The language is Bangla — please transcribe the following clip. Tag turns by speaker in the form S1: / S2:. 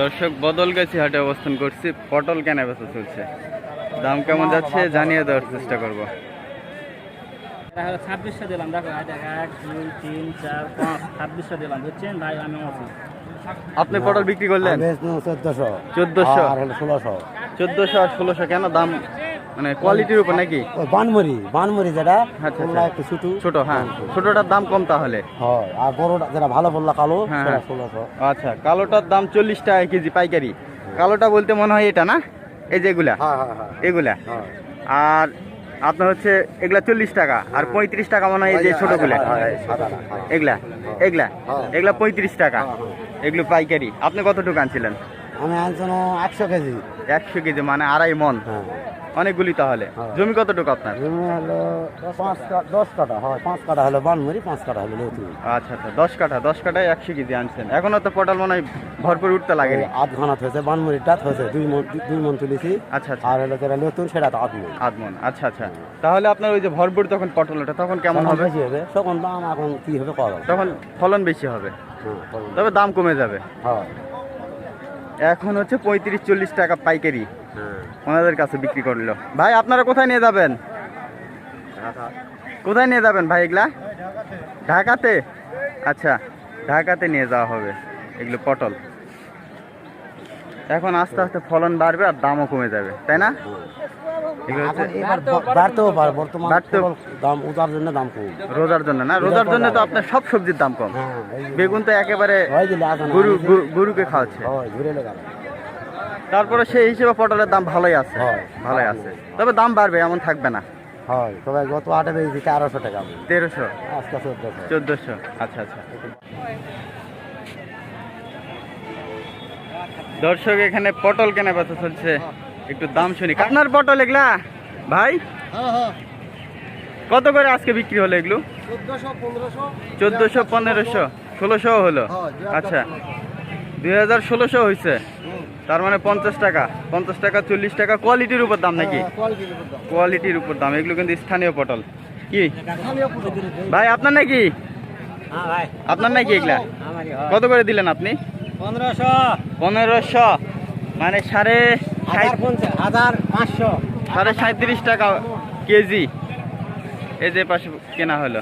S1: দর্শক বদলগাছি হাটে অবস্থান করছি। পটল কেনা বেচা চলছে। দাম কেমন যাচ্ছে জানিয়ে দেওয়ার চেষ্টা করব।
S2: ছাব্বিশশো দিলাম দেখো এক দুই তিন চার পাঁচ ছাব্বিশশো দিলাম বুঝছেন? ভাই আমি আছি
S1: আপনি পটল বিক্রি করলেন?
S3: চোদ্দশো।
S1: চোদ্দশো।
S3: আর ষোলোশো।
S1: চোদ্দশো আর ষোলোশো কেন? দাম মানে কোয়ালিটির উপর নাকি?
S3: বানমরি বানমরি যেটা
S1: আচ্ছা, আচ্ছা।
S3: একটু ছোটো।
S1: ছোট হ্যাঁ। ছোটটার দাম কম তাহলে?
S3: হয় আর বড়টা যেটা ভালো বললা কালো
S1: হ্যাঁ, হ্যাঁ।
S3: ষোলোশো।
S1: আচ্ছা কালোটার দাম চল্লিশ টাকা কেজি পাইকারি। কালোটা বলতে মনে হয় এটা না? এই যে এগুলা?
S3: হ্যাঁ
S1: এগুলা। আর আপনার হচ্ছে এগুলা চল্লিশ টাকা। আর পঁয়ত্রিশ টাকা মনে হয় এই যে ছোটগুলা। এগুলা? এগুলা। এগুলা পঁয়ত্রিশ টাকা। এগুলো পাইকারি। আপনি কতটুকু আনছিলেন?
S3: আমি আনছিলাম একশো কেজি।
S1: একশো কেজি মানে আড়াই মন।
S3: হ্যাঁ।
S1: অনেকগুলি তাহলে।
S3: হ্যাঁ।
S1: জমি কতটুকু আপনার?
S3: জমি হলো পাঁচ দশ কাটা হয় পাঁচ কাটা হলো বানমরি পাঁচ কাটা হলো
S1: আচ্ছা আচ্ছা দশ কাঠা দশ কাঠায় একশো কেজি আনছেন। এখনও তো পটল মনে হয় ভরপুর উঠতে লাগেনি।
S3: আধ ঘানাত হয়েছে বানমরিটা হয়েছে দুই মন দুই মন তুলেছি।
S1: আচ্ছা আচ্ছা।
S3: আর হলো যেটা লেতুন সেটা তো আধ মন।
S1: আধ মন আচ্ছা আচ্ছা। তাহলে আপনার ওই যে ভরপুর তখন পটল ওঠে তখন কেমন হবে?
S3: বেশি হবে। তখন দাম এখন কি হবে
S1: তখন ফলন বেশি হবে।
S3: হ্যাঁ
S1: তবে দাম কমে যাবে।
S3: হ্যাঁ।
S1: এখন হচ্ছে পঁয়ত্রিশ চল্লিশ টাকা পাইকারি।
S3: হ্যাঁ।
S1: ওনাদের কাছে বিক্রি করল। ভাই আপনারা কোথায় নিয়ে যাবেন? কোথায় নিয়ে যাবেন ভাই এগুলা? ঢাকাতে? আচ্ছা ঢাকাতে নিয়ে যাওয়া হবে এগুলো পটল। এখন আস্তে আস্তে ফলন বাড়বে আর দামও কমে যাবে তাই না?
S3: বাড়তেও পারে বর্তমান দাম উতার জন্য দাম কম।
S1: রোজার জন্য না? রোজার জন্য তো আপনার সব সবজির দাম কম।
S3: হ্যাঁ এই যে-
S1: বেগুন তো একেবারে
S3: হয় দিলে আসে না,
S1: গরু
S3: আমি যে-
S1: গরু- গরুকে খাওয়াচ্ছে।
S3: হয় ঘুরে লেগে
S1: তারপরে সেই হিসেবে পটলের দাম ভালোই আছে। ভালোই আছে। তবে দাম বাড়বে এমন থাকবে না।
S3: হয় তবে গত আটে পেয়েছি তেরোশো টাকা।
S1: তেরোশো?
S3: আজকে চোদ্দশো।
S1: চোদ্দশো? আচ্ছা আচ্ছা। দর্শক এখানে পটল কেনা বেচা চলছে। একটু দাম শুনি। আপনার পটল এগুলা? ভাই? কত করে আজকে বিক্রি হলো এগুলো? চোদ্দশো পনেরোশো। ষোলোশো হলো? আচ্ছা। দুই হাজার ষোলোশো হয়েছে তার মানে পঞ্চাশ টাকা। পঞ্চাশ টাকা চল্লিশ টাকা কোয়ালিটির উপর দাম নাকি? কোয়ালিটির উপর দাম। এগুলো কিন্তু স্থানীয় পটল। কি? ভাই আপনার নাকি?
S2: হ্যাঁ
S1: আপনার নাকি এগুলা? কত করে দিলেন আপনি?
S2: পনেরোশো।
S1: পনেরোশো। মানে সাড়ে সাড়ে সাঁত্রিশ টাকা কেজি। এই যে পাশে কেনা হলো।